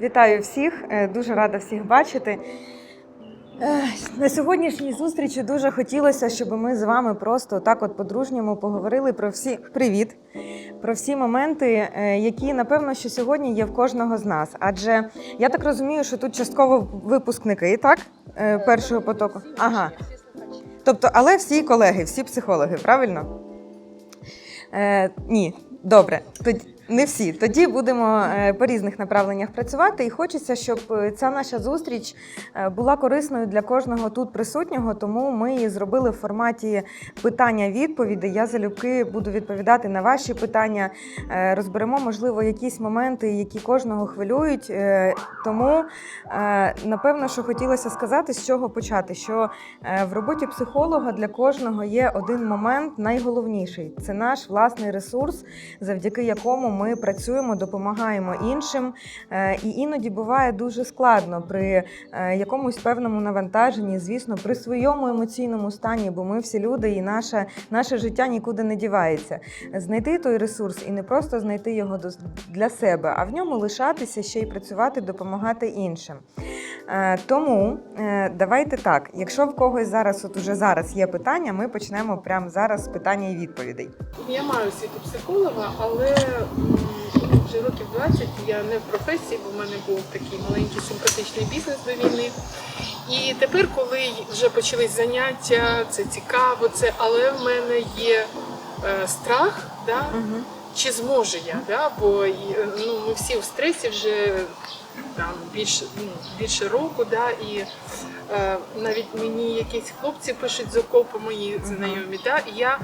Вітаю всіх, е, дуже рада всіх бачити. Е, На сьогоднішній зустрічі дуже хотілося, щоб ми з вами просто так от по-дружньому поговорили про всі привіт, про всі моменти, е, які напевно що сьогодні є в кожного з нас. Адже я так розумію, що тут частково випускники, так? Першого потоку. Ага. Тобто, але всі колеги, всі психологи, правильно? Е, ні, добре. Тоді не всі. Тоді будемо е, по різних направленнях працювати. І хочеться, щоб е, ця наша зустріч е, була корисною для кожного тут присутнього. Тому ми її зробили в форматі питання-відповіді. Я залюбки буду відповідати на ваші питання. Розберемо, можливо, якісь моменти, які кожного хвилюють. Тому напевно, що хотілося сказати, з чого почати. Що в роботі психолога для кожного є один момент найголовніший це наш власний ресурс, завдяки якому ми працюємо, допомагаємо іншим. Е, І іноді буває дуже складно при е, якомусь певному навантаженні, звісно, при своєму емоційному стані, бо ми всі люди, і наше, наше життя нікуди не дівається. Знайти той ресурс і не просто знайти його для себе, а в ньому лишатися ще й працювати, допомагати іншим. Е, Тому давайте так. Якщо в когось зараз, от уже зараз є питання, ми почнемо прямо зараз з питання і відповідей. Я маю освіту психолога, але вже років 20 я не в професії, бо в мене був такий маленький симпатичний бізнес до війни. І тепер, коли вже почались заняття, це цікаво, це, але в мене є е, страх, да? Угу. чи зможу я, да? бо е, ну, ми всі в стресі вже там, більше, ну, більше року, да? і е, навіть мені якісь хлопці пишуть з окопу мої знайомі, да? і я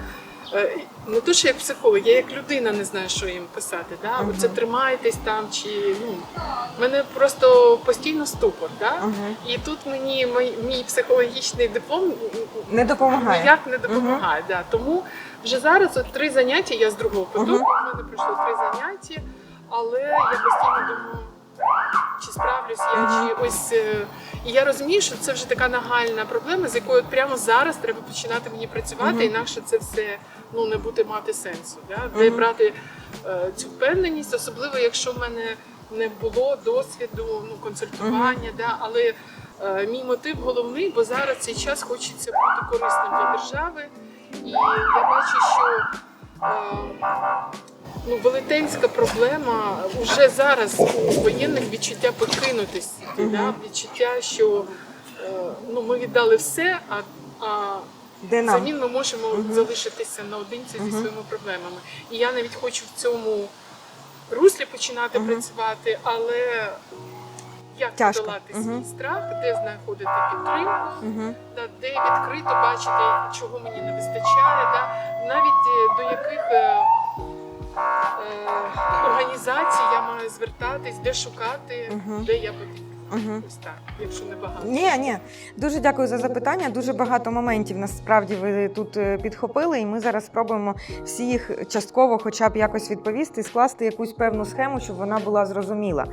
не то, що як психолог, я як людина не знаю, що їм писати. Да? Мгм. Оце тримайтесь там, чи ну, в мене просто постійно ступор. Да? Угу. І тут мені мій, мій психологічний диплом Не допомагає. ніяк не допомагає. Да. Тому вже зараз от три заняття, я з другого потоку, Мгм. в мене пройшло три заняття, але я постійно думаю, чи справлюсь я, чи ось. е, І я розумію, що це вже така нагальна проблема, з якою прямо зараз треба починати мені працювати, Мгм. інакше це все ну, не буде мати сенсу. Да? Де Мгм. брати е, цю впевненість, особливо якщо в мене не було досвіду ну, консультування, да? але е, мій мотив головний, бо зараз цей час хочеться бути корисним для держави. І я бачу, що е, ну, велетенська проблема вже зараз у воєнних відчуття покинутості, Мгм. да? відчуття, що е, ну, ми віддали все, а, а Де нам? Взамін ми можемо Мгм. залишитися наодинці зі своїми проблемами. І я навіть хочу в цьому руслі починати Мгм. працювати, але як Тяжко. подолати Мгм. свій страх, де знаходити підтримку, Угу. да, де відкрито бачити, чого мені не вистачає, да, навіть е, до яких е, е, організацій я маю звертатись, де шукати, Мгм. де я потрібна. Угу. Ось так, якщо не багато. Ні, ні, дуже дякую за запитання. Дуже багато моментів насправді ви тут е, підхопили, і ми зараз спробуємо всі їх частково, хоча б якось відповісти, скласти якусь певну схему, щоб вона була зрозуміла.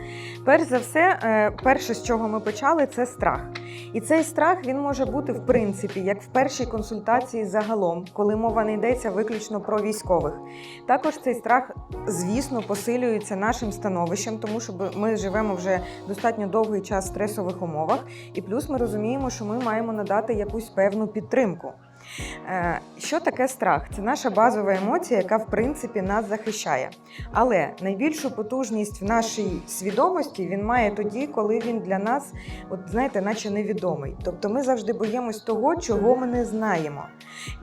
Перш за все, е, перше, з чого ми почали, це страх. І цей страх він може бути в принципі як в першій консультації загалом, коли мова не йдеться виключно про військових. Також цей страх, звісно, посилюється нашим становищем, тому що ми живемо вже достатньо довгий час в стресових умовах, і плюс ми розуміємо, що ми маємо надати якусь певну підтримку. Е, Що таке страх? Це наша базова емоція, яка в принципі нас захищає. Але найбільшу потужність в нашій свідомості він має тоді, коли він для нас, от знаєте, наче невідомий. Тобто ми завжди боїмось того, чого ми не знаємо.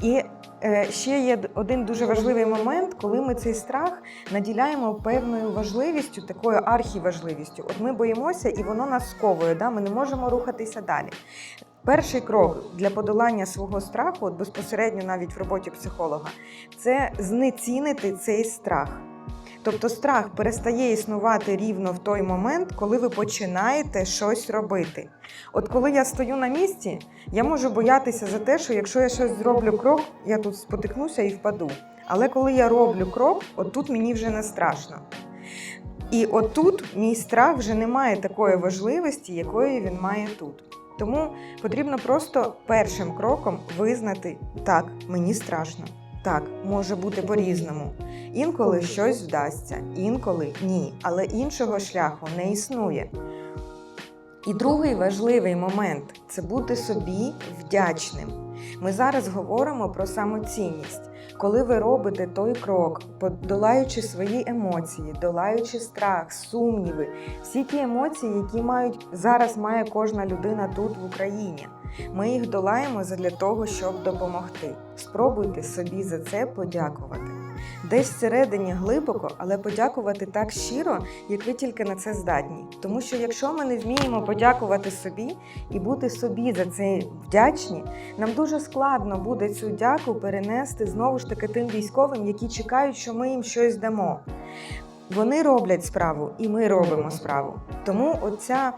І е, ще є один дуже важливий момент, коли ми цей страх наділяємо певною важливістю, такою архіважливістю. От ми боїмося, і воно нас сковує. Да? Ми не можемо рухатися далі. Перший крок для подолання свого страху, от безпосередньо навіть в роботі психолога, це знецінити цей страх. Тобто страх перестає існувати рівно в той момент, коли ви починаєте щось робити. От коли я стою на місці, я можу боятися за те, що якщо я щось зроблю крок, я тут спотикнуся і впаду. Але коли я роблю крок, от тут мені вже не страшно. І отут мій страх вже не має такої важливості, якої він має тут. Тому потрібно просто першим кроком визнати так, мені страшно. Так, може бути по-різному. Інколи щось вдасться, інколи ні, але іншого шляху не існує. І другий важливий момент це бути собі вдячним. Ми зараз говоримо про самоцінність. Коли ви робите той крок, подолаючи свої емоції, долаючи страх, сумніви, всі ті емоції, які мають зараз має кожна людина тут в Україні. Ми їх долаємо для того, щоб допомогти. Спробуйте собі за це подякувати. Десь всередині глибоко, але подякувати так щиро, як ви тільки на це здатні. Тому що якщо ми не вміємо подякувати собі і бути собі за це вдячні, нам дуже складно буде цю дяку перенести знову ж таки тим військовим, які чекають, що ми їм щось дамо. Вони роблять справу, і ми робимо справу. Тому оця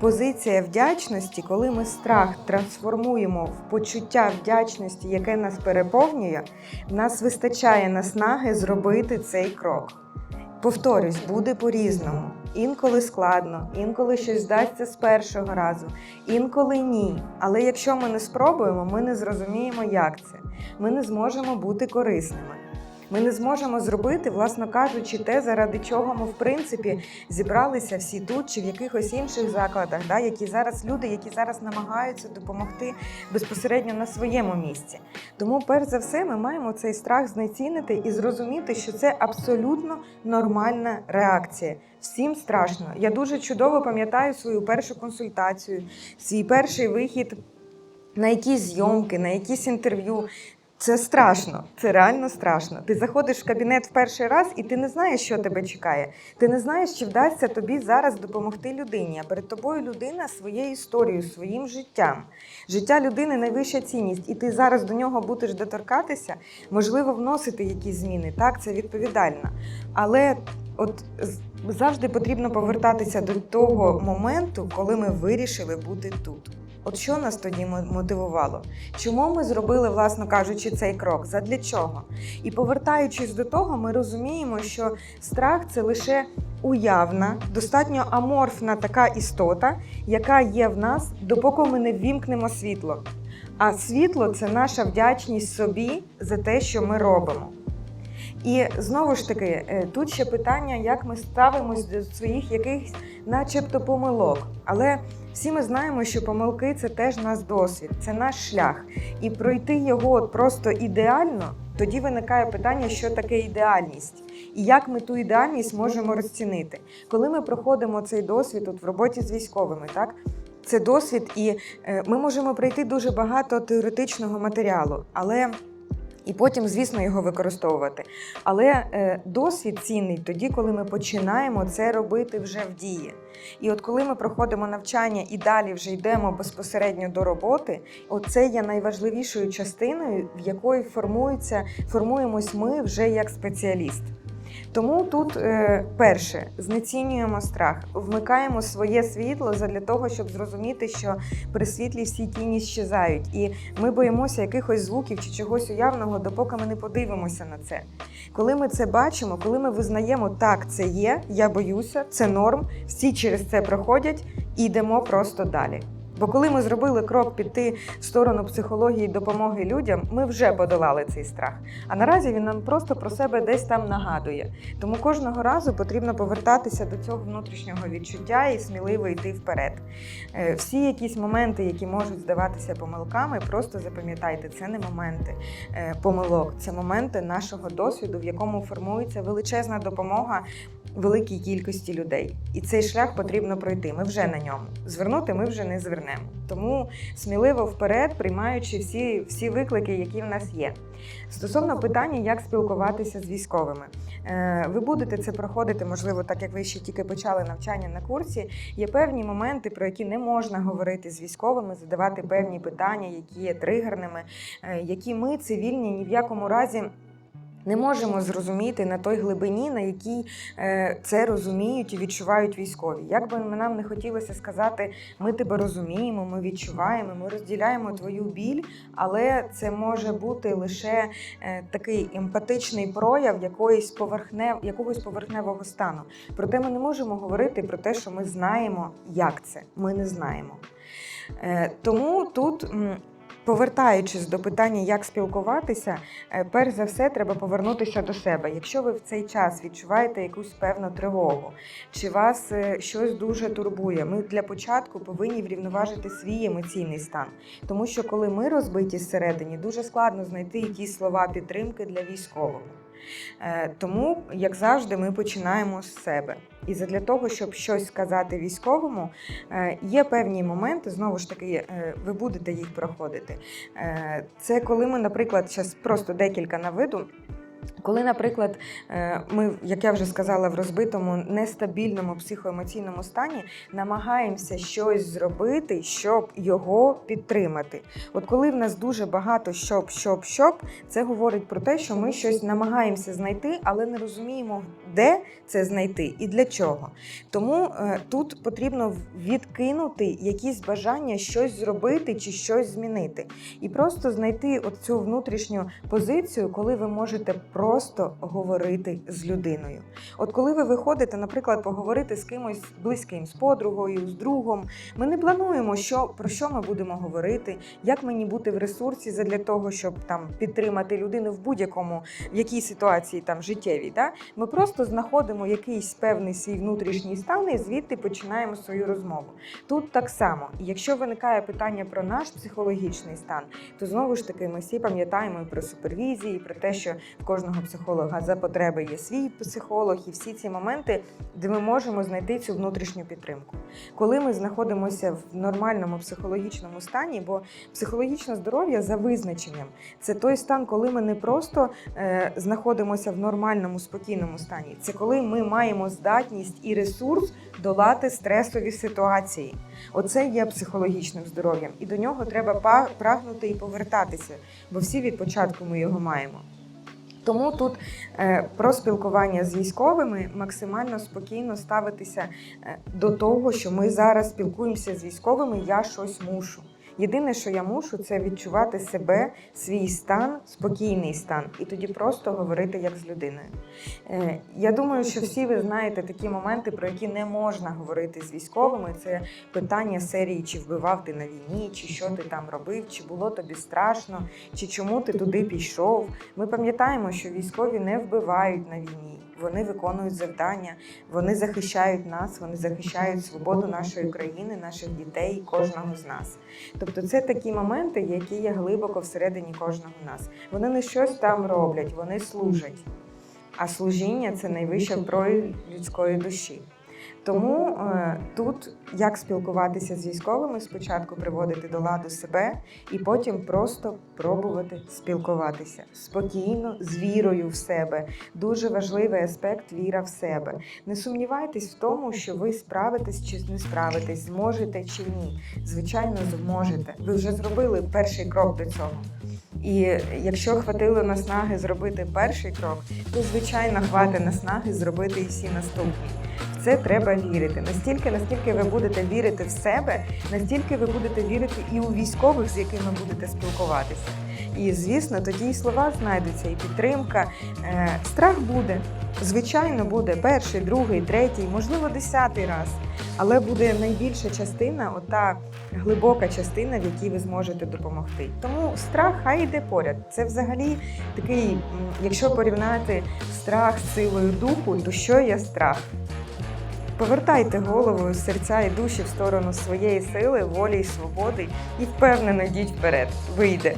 позиція вдячності, коли ми страх трансформуємо в почуття вдячності, яке нас переповнює, в нас вистачає наснаги зробити цей крок. Повторюсь, буде по-різному. Інколи складно, інколи щось здасться з першого разу, інколи ні. Але якщо ми не спробуємо, ми не зрозуміємо, як це. Ми не зможемо бути корисними. Ми не зможемо зробити, власно кажучи, те, заради чого ми в принципі зібралися всі тут чи в якихось інших закладах, да, які зараз люди, які зараз намагаються допомогти безпосередньо на своєму місці. Тому, перш за все, ми маємо цей страх знецінити і зрозуміти, що це абсолютно нормальна реакція. Всім страшно. Я дуже чудово пам'ятаю свою першу консультацію, свій перший вихід на якісь зйомки, на якісь інтерв'ю. Це страшно, це реально страшно. Ти заходиш в кабінет в перший раз і ти не знаєш, що тебе чекає. Ти не знаєш, чи вдасться тобі зараз допомогти людині. А перед тобою людина своєю історією, своїм життям. Життя людини найвища цінність, і ти зараз до нього будеш доторкатися, можливо, вносити якісь зміни. Так, це відповідально. Але от завжди потрібно повертатися до того моменту, коли ми вирішили бути тут. От що нас тоді мотивувало? Чому ми зробили, власно кажучи, цей крок? Задля чого? І повертаючись до того, ми розуміємо, що страх це лише уявна, достатньо аморфна така істота, яка є в нас, допоки ми не ввімкнемо світло. А світло це наша вдячність собі за те, що ми робимо. І знову ж таки, е, тут ще питання, як ми ставимось до своїх якихось, начебто, помилок. Але всі ми знаємо, що помилки це теж наш досвід, це наш шлях. І пройти його просто ідеально, тоді виникає питання, що таке ідеальність, і як ми ту ідеальність можемо розцінити. Коли ми проходимо цей досвід от в роботі з військовими, так. Це досвід, і е, ми можемо пройти дуже багато теоретичного матеріалу, але і потім, звісно, його використовувати. Але е, досвід цінний тоді, коли ми починаємо це робити вже в дії. І от коли ми проходимо навчання і далі вже йдемо безпосередньо до роботи, оце є найважливішою частиною, в якої формується, формуємось ми вже як спеціаліст. Тому тут е, перше знецінюємо страх, вмикаємо своє світло для того, щоб зрозуміти, що при світлі всі тіні щезають, і ми боїмося якихось звуків чи чогось уявного, допоки ми не подивимося на це. Коли ми це бачимо, коли ми визнаємо, так, це є, я боюся, це норм, всі через це проходять і йдемо просто далі. Бо коли ми зробили крок піти в сторону психології допомоги людям, ми вже подолали цей страх. А наразі він нам просто про себе десь там нагадує. Тому кожного разу потрібно повертатися до цього внутрішнього відчуття і сміливо йти вперед. Е, Всі якісь моменти, які можуть здаватися помилками, просто запам'ятайте, це не моменти е, помилок, це моменти нашого досвіду, в якому формується величезна допомога великій кількості людей. І цей шлях потрібно пройти. Ми вже на ньому. Звернути ми вже не звернемо. Тому сміливо вперед, приймаючи всі, всі виклики, які в нас є. Стосовно питання, як спілкуватися з військовими, Е, ви будете це проходити, можливо, так як ви ще тільки почали навчання на курсі. Є певні моменти, про які не можна говорити з військовими, задавати певні питання, які є тригерними, е, які ми цивільні ні в якому разі. Не можемо зрозуміти на той глибині, на якій е, це розуміють і відчувають військові. Як би нам не хотілося сказати, ми тебе розуміємо, ми відчуваємо, ми розділяємо твою біль, але це може бути лише е, такий емпатичний прояв якоїсь поверхнев, якогось поверхневого стану. Проте ми не можемо говорити про те, що ми знаємо, як це. Ми не знаємо. Е, тому тут. Повертаючись до питання, як спілкуватися, е, перш за все треба повернутися до себе. Якщо ви в цей час відчуваєте якусь певну тривогу, чи вас е, щось дуже турбує, ми для початку повинні врівноважити свій емоційний стан. Тому що коли ми розбиті зсередині, дуже складно знайти якісь слова підтримки для військового. Е, Тому, як завжди, ми починаємо з себе. І для того, щоб щось сказати військовому, е, є певні моменти, знову ж таки, е, ви будете їх проходити. Це коли ми, наприклад, зараз просто декілька навиду. Коли, наприклад, е, ми, як я вже сказала, в розбитому нестабільному психоемоційному стані намагаємося щось зробити, щоб його підтримати. От коли в нас дуже багато щоб, щоб, щоб, це говорить про те, що ми щось намагаємося знайти, але не розуміємо, де це знайти і для чого. Тому е, тут потрібно відкинути якісь бажання щось зробити чи щось змінити, і просто знайти от цю внутрішню позицію, коли ви можете просто говорити з людиною. От коли ви виходите, наприклад, поговорити з кимось близьким, з подругою, з другом, ми не плануємо, що про що ми будемо говорити, як мені бути в ресурсі для того, щоб там підтримати людину в будь-якому в якій ситуації там життєвій. Да? Ми просто знаходимо якийсь певний свій внутрішній стан і звідти починаємо свою розмову. Тут так само, І якщо виникає питання про наш психологічний стан, то знову ж таки ми всі пам'ятаємо і про супервізії, і про те, що в кожного психолога за потреби є свій психолог, і всі ці моменти, де ми можемо знайти цю внутрішню підтримку. Коли ми знаходимося в нормальному психологічному стані, бо психологічне здоров'я за визначенням це той стан, коли ми не просто е, знаходимося в нормальному спокійному стані, це коли ми маємо здатність і ресурс долати стресові ситуації. Оце є психологічним здоров'ям, і до нього треба прагнути і повертатися, бо всі від початку ми його маємо. Тому тут е, про спілкування з військовими максимально спокійно ставитися е, до того, що ми зараз спілкуємося з військовими, я щось мушу. Єдине, що я мушу, це відчувати себе, свій стан, спокійний стан, і тоді просто говорити як з людиною. Е, Я думаю, що всі ви знаєте такі моменти, про які не можна говорити з військовими. Це питання серії, чи вбивав ти на війні, чи що ти там робив, чи було тобі страшно, чи чому ти туди пішов. Ми пам'ятаємо, що військові не вбивають на війні. Вони виконують завдання, вони захищають нас, вони захищають свободу нашої країни, наших дітей, кожного з нас. Тобто, це такі моменти, які є глибоко всередині кожного з нас. Вони не щось там роблять, вони служать. А служіння це найвища прояв людської душі. Тому е, тут як спілкуватися з військовими, спочатку приводити до ладу себе, і потім просто пробувати спілкуватися спокійно, з вірою в себе. Дуже важливий аспект віра в себе. Не сумнівайтесь в тому, що ви справитесь чи не справитесь, зможете чи ні. Звичайно, зможете. Ви вже зробили перший крок до цього. І якщо хватило наснаги зробити перший крок, то звичайно хватить наснаги зробити і всі наступні. Це треба вірити. Настільки, наскільки ви будете вірити в себе, настільки ви будете вірити і у військових, з якими будете спілкуватися. І звісно, тоді і слова знайдуться, і підтримка. Е, страх буде. Звичайно, буде перший, другий, третій, можливо, десятий раз. Але буде найбільша частина, ота глибока частина, в якій ви зможете допомогти. Тому страх хай йде поряд. Це взагалі такий, якщо порівняти страх з силою духу, то що є страх? Повертайте голову, серця і душі в сторону своєї сили, волі і свободи і впевнено йдіть вперед. Вийде.